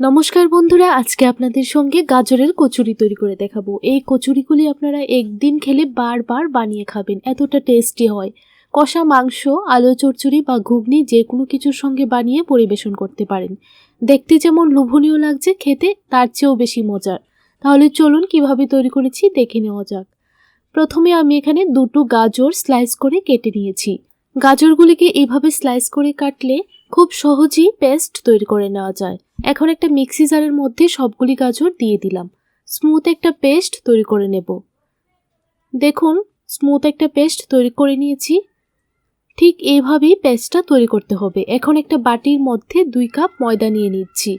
নমস্কার বন্ধুরা, আজকে আপনাদের সঙ্গে গাজরের কচুরি তৈরি করে দেখাবো। এই কচুরিগুলি আপনারা একদিন খেলে বারবার বানিয়ে খাবেন, এতটা টেস্টি হয়। কষা মাংস, আলু চচ্চড়ি বা ঘুগনি যে কোনো কিছুর সঙ্গে বানিয়ে পরিবেশন করতে পারেন। দেখতে যেমন লোভনীয় লাগছে, খেতে তার চেয়েও বেশি মজার। তাহলে চলুন কীভাবে তৈরি করেছি দেখে নেওয়া যাক। প্রথমে আমি এখানে দুটো গাজর স্লাইস করে কেটে নিয়েছি। গাজরগুলিকে এইভাবে স্লাইস করে কাটলে খুব সহজেই পেস্ট তৈরি করে নেওয়া যায়। এখন একটা মিক্সি জারের মধ্যে সবগুলি গাজর দিয়ে দিলাম। স্মুথ একটা পেস্ট তৈরি করে নেব। দেখুন, স্মুথ একটা পেস্ট তৈরি করে নিয়েছি। ঠিক এইভাবেই পেস্টটা তৈরি করতে হবে। এখন একটা বাটির মধ্যে দুই কাপ ময়দা নিয়ে নিচ্ছি।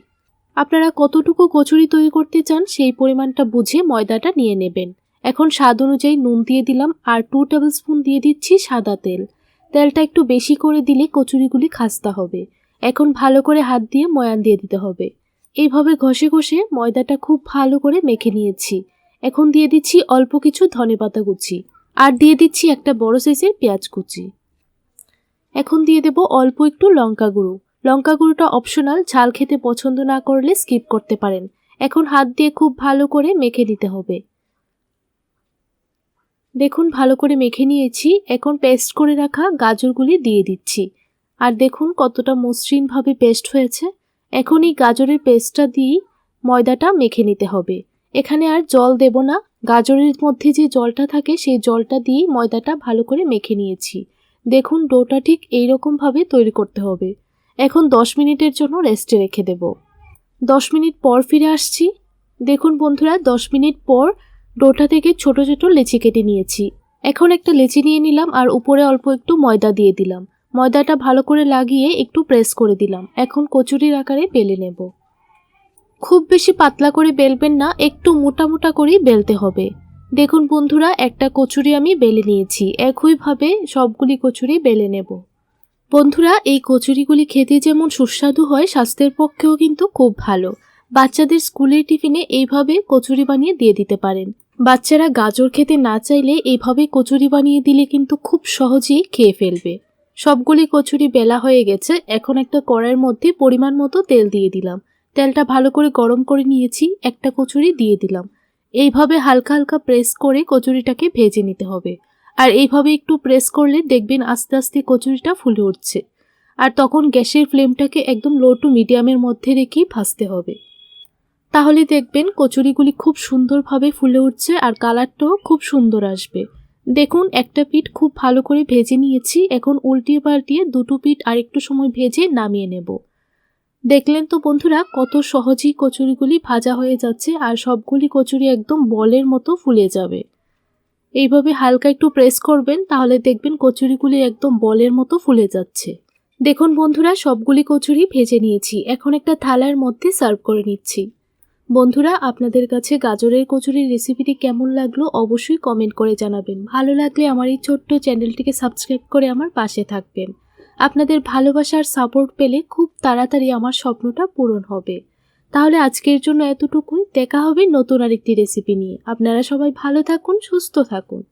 আপনারা কতটুকু কচুরি তৈরি করতে চান সেই পরিমাণটা বুঝে ময়দাটা নিয়ে নেবেন। এখন স্বাদ অনুযায়ী নুন দিয়ে দিলাম আর টু টেবিল স্পুন দিয়ে দিচ্ছি সাদা তেল। তেলটা একটু বেশি করে দিলে কচুরিগুলি খাস্তা হবে। এখন ভালো করে হাত দিয়ে ময়ান দিয়ে দিতে হবে। এইভাবে ঘষে ঘষে ময়দাটা খুব ভালো করে মেখে নিয়েছি। এখন দিয়ে দিচ্ছি অল্প কিছু ধনেপাতা কুচি আর দিয়ে দিচ্ছি একটা বড় সাইজের পেঁয়াজ কুচি। এখন দিয়ে দেব অল্প একটু লঙ্কা গুঁড়ো। লঙ্কা গুঁড়োটা অপশনাল, ঝাল খেতে পছন্দ না করলে স্কিপ করতে পারেন। এখন হাত দিয়ে খুব ভালো করে মেখে নিতে হবে। দেখুন, ভালো করে মেখে নিয়েছি। এখন পেস্ট করে রাখা গাজরগুলি দিয়ে দিচ্ছি। আর দেখুন, কতটা মসৃণভাবে পেস্ট হয়েছে। এখন এই গাজরের পেস্টটা দিয়েই ময়দাটা মেখে নিতে হবে। এখানে আর জল দেব না। গাজরের মধ্যে যে জলটা থাকে, সেই জলটা দিয়েই ময়দাটা ভালো করে মেখে নিয়েছি। দেখুন, ডোটা ঠিক এইরকমভাবে তৈরি করতে হবে। এখন দশ মিনিটের জন্য রেস্টে রেখে দেব। দশ মিনিট পর ফিরে আসছি। দেখুন বন্ধুরা, দশ মিনিট পর ডোটা থেকে ছোট ছোট লেচি কেটে নিয়েছি। এখন একটা লেচি নিয়ে নিলাম আর উপরে অল্প একটু ময়দা দিয়ে দিলাম। ময়দাটা ভালো করে লাগিয়ে একটু প্রেস করে দিলাম। এখন কচুরির আকারে বেলে নেব। খুব বেশি পাতলা করে বেলবেন না, একটু মোটা মোটা করেই বেলতে হবে। দেখুন বন্ধুরা, একটা কচুরি আমি বেলে নিয়েছি। একইভাবে সবগুলি কচুরি বেলে নেব। বন্ধুরা, এই কচুরিগুলি খেতে যেমন সুস্বাদু হয়, স্বাস্থ্যের পক্ষেও কিন্তু খুব ভালো। বাচ্চাদের স্কুলের টিফিনে এইভাবে কচুরি বানিয়ে দিয়ে দিতে পারেন। বাচ্চারা গাজর খেতে না চাইলে এইভাবে কচুরি বানিয়ে দিলে কিন্তু খুব সহজেই খেয়ে ফেলবে। সবগুলি কচুরি বেলা হয়ে গেছে, এখন একটা কড়াইয়ের মধ্যে পরিমাণ মতো তেল দিয়ে দিলাম। তেলটা ভালো করে গরম করে নিয়েছি, একটা কচুরি দিয়ে দিলাম। এইভাবে হালকা হালকা প্রেস করে কচুরিটাকে ভেজে নিতে হবে। আর এইভাবে একটু প্রেস করলে দেখবেন আস্তে আস্তে কচুরিটা ফুলে উঠছে। আর তখন গ্যাসের ফ্লেমটাকে একদম লো টু মিডিয়ামের মধ্যে রেখেই ভাজতে হবে। তাহলে দেখবেন কচুরিগুলি খুব সুন্দরভাবে ফুলে উঠছে আর কালারটাও খুব সুন্দর আসবে। দেখুন, একটা পিঠ খুব ভালো করে ভেজে নিয়েছি। এখন উল্টিয়ে পাল্টিয়ে দুটো পিঠ আর একটু সময় ভেজে নামিয়ে নেব। দেখলেন তো বন্ধুরা, কত সহজেই কচুরিগুলি ভাজা হয়ে যাচ্ছে আর সবগুলি কচুরি একদম বলের মতো ফুলে যাবে। এইভাবে হালকা একটু প্রেস করবেন, তাহলে দেখবেন কচুরিগুলি একদম বলের মতো ফুলে যাচ্ছে। দেখুন বন্ধুরা, সবগুলি কচুরি ভেজে নিয়েছি। এখন একটা থালার মধ্যে সার্ভ করে নিচ্ছি। বন্ধুরা, আপনাদের কাছে গাজরের কচুরির রেসিপিটি কেমন লাগল অবশ্যই কমেন্ট করে জানাবেন। ভালো লাগলে আমার এই ছোট্ট চ্যানেলটিকে সাবস্ক্রাইব করে আমার পাশে থাকবেন। আপনাদের ভালোবাসার সাপোর্ট পেলে খুব তাড়াতাড়ি আমার স্বপ্নটা পূরণ হবে। তাহলে আজকের জন্য এতটুকুই। দেখা হবে নতুন আরেকটি রেসিপি নিয়ে। আপনারা সবাই ভালো থাকুন, সুস্থ থাকুন।